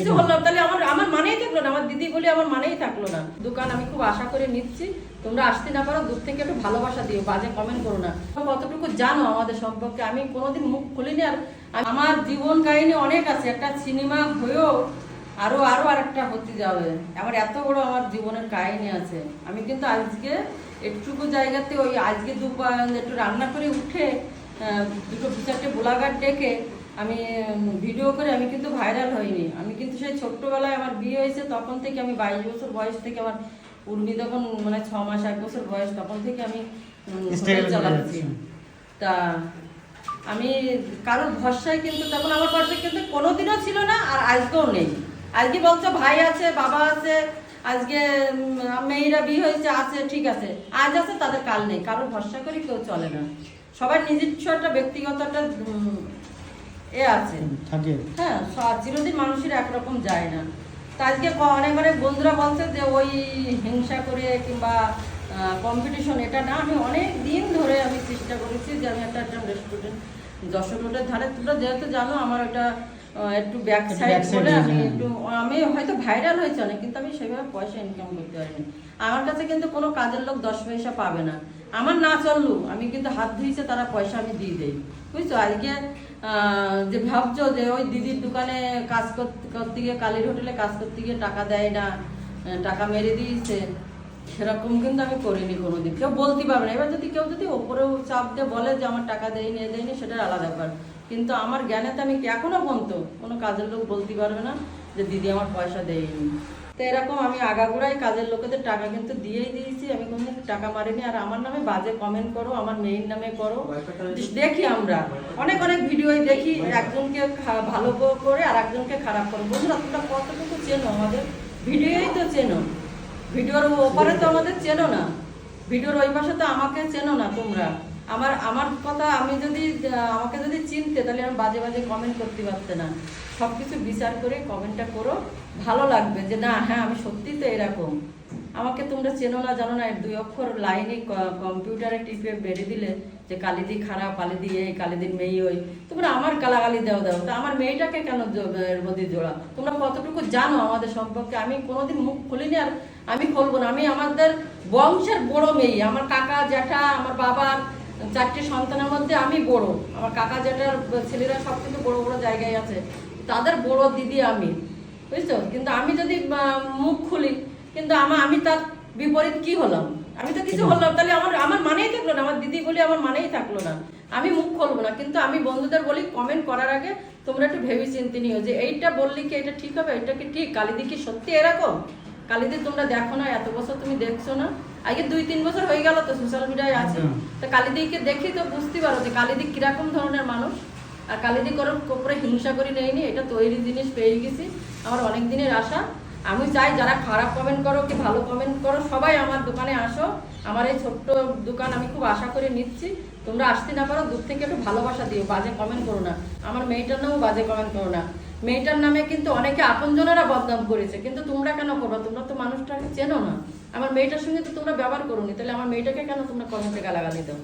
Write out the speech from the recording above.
কিছু হলো তাহলে আমার আমার মানেই থাকল না, আমার দিদি বলে আমার মানেই থাকল না। দোকান আমি খুব আশা করে নিচ্ছি, তোমরা আসতে না পারো, দূর থেকে একটু ভালোবাসা দিও, বাজে কমেন্ট করো না। কতটুকু জানো আমাদের সম্পর্কে, আমি কোনোদিন মুখ খুলিনি আর আমার জীবন কাহিনী অনেক আছে, একটা সিনেমা হয়েও আরও আরও আরেকটা হতে যাবে। আমার এত বড় আমার জীবনের কাহিনী আছে। আমি কিন্তু আজকে একটুকু জায়গাতে ওই আজকে দুপুর একটু রান্না করে উঠে দুটো দু চারটে গোলাঘাট ডেকে আমি ভিডিও করে আমি কিন্তু ভাইরাল হইনি। আমি কিন্তু সেই ছোট্টবেলায় আমার বিয়ে হয়েছে তখন থেকে আমি বাইশ বছর বয়স থেকে আমার উর্মি তখন মানে ছ মাস এক বছর বয়স তখন থেকে আমি চালাচ্ছি। তা আমি কারোর ভরসায় কিন্তু তখন আমার পাশে কিন্তু কোনোদিনও ছিল না আর আজকেও নেই। আজকে বলছো ভাই আছে বাবা আছে আজকে মেয়েরা বিয়ে হয়েছে আছে ঠিক আছে। আজ আছে তাদের কাল নেই। কারোর ভরসা করে কেউ চলে না। সবার নিজস্ব একটা ব্যক্তিগত একটা এ আছে। থাকে। হ্যাঁ চিরদিন মানুষের একরকম যায় না। তো আজকে অনেক অনেক বন্ধুরা বলছে যে ওই হিংসা করে কিংবা কম্পিটিশন এটা না আমি অনেক দিন ধরে আমি চেষ্টা করেছি যে আমি একটা একটা রেস্টুরেন্ট দশ রোডের ধারে তোমরা যেহেতু জানো আমার ওটা একটু ব্যাক সাইড আমি হ্যাঁ। একটু আমি হয়তো ভাইরাল হয়েছে অনেক কিন্তু আমি সেভাবে পয়সা ইনকাম করতে পারিনি। আমার কাছে কিন্তু কোনো কাজের লোক দশ পয়সা পাবে না। আমার না চললু আমি কিন্তু হাত ধুইছে তারা পয়সা আমি দিয়ে দেই। বুঝছ? আজকে আহ, যে ভাবছ যে ওই দিদির দোকানে কাজ করতে করতে গিয়ে কালীর হোটেলে কাজ করতে গিয়ে টাকা দেয় না টাকা মেরে দিয়েছে সেরকম কিন্তু আমি করিনি কোনোদিন। কেউ বলতে পারবে না। এবার যদি কেউ যদি ওপরেও চাপ দিয়ে বলে যে আমার টাকা দেয়নি দেয়নি সেটা আলাদা ব্যাপার। কিন্তু আমার জ্ঞানেতে আমি এখনও পর্যন্ত কোনো কাজের লোক বলতে পারবে না যে, দিদি, আমার পয়সা দেয়নি। তো এরকম আমি আগাগোড়াই কাজের লোকেদের টাকা কিন্তু দিয়েই দিয়েছি। আমি কোনদিন টাকা মারিনি। আর আমার নামে বাজে কমেন্ট করো, আমার মেয়ের নামে করো। দেখি আমরা। অনেক অনেক ভিডিও দেখি। একজনকে ভালো করে আর একজনকে খারাপ করো। বন্ধুরা, তোমরা কতটুকু চেনো আমাদের? ভিডিওই তো চেনো। ভিডিওর ওপারে তো আমাদের চেনো না। ভিডিওর ওই পাশে তো আমাকে চেনো না তোমরা। আমার আমার কথা আমি যদি আমাকে যদি চিনতে, তাহলে আমি বাজে বাজে কমেন্ট করতে পারতে না। সব কিছু বিচার করে কমেন্টটা করো। ভালো লাগবে যে না হ্যাঁ আমি সত্যি তো এরকম। আমাকে তোমরা চেনো না, জানো না দুই অক্ষর লাইনে কম্পিউটারে টিপে বেড়ে দিলে যে কালিদি খারাপ, কালিদি এই, কালিদির মেয়ে ওই। তোমরা আমার গালাগালি দাও দাও। তা আমার মেয়েটাকে কেন এর মধ্যে জোড়া? তোমরা কতটুকু জানো আমাদের সম্পর্কে? আমি কোনোদিন মুখ খুলিনি আর আমি খুলবো না। আমি আমাদের বংশের বড় মেয়ে। আমার কাকা, জ্যাঠা, আমার বাবার চারটি সন্তানের মধ্যে আমি বড়। আমার কাকা, জ্যাঠার ছেলেরা সব থেকে বড় বড় জায়গায় আছে। তাদের বড় দিদি আমি। বুঝছ? কিন্তু আমি যদি মুখ খুলি কিন্তু আমার আমি তার বিপরীত কি হলাম? আমি তো কিছু হলাম তাহলে আমার আমার মানেই থাকল না আমার দিদি বলি আমার মানেই থাকল না। আমি মুখ খুলবো না কিন্তু আমি বন্ধুদের বলি কমেন্ট করার আগে তোমরা একটু ভেবে চিন্তে নিও যে এইটা বললি কি এটা ঠিক হবে এটা কি ঠিক? কালিদি কি সত্যি এরকম? কালিদি তোমরা দেখো না এত বছর তুমি দেখছ না? আগে দুই তিন বছর হয়ে গেল তো সোশ্যাল মিডিয়ায় আছে। একদম। তো কালিদিকে দেখি তো বুঝতে পারো যে কালিদি কীরকম ধরনের মানুষ। আর কালিদি করো করে হিংসা করি নেইনি এটা তৈরি জিনিস পেয়ে গেছি। আমার অনেক দিনের আশা। আমি চাই যারা খারাপ কমেন্ট করো, কি ভালো কমেন্ট করো, সবাই আমার দোকানে আসো। আমার এই ছোট্ট দোকান আমি খুব আশা করে নিচ্ছি। তোমরা আসতে না পারো, দূর থেকে একটু ভালোবাসা দিও, বাজে কমেন্ট করো না। আমার মেয়েটার নামও বাজে কমেন্ট করো না। মেয়েটার নামে কিন্তু অনেকে আপনজনেরা বদনাম করেছে, কিন্তু তোমরা কেন করো তোমরা তো মানুষটাকে চেনো না। আমার মেয়েটার সঙ্গে তো তোমরা ব্যবহার করোনি, তাহলে আমার মেয়েটাকে কেন তোমরা কমেন্টে গালাগালি দাও?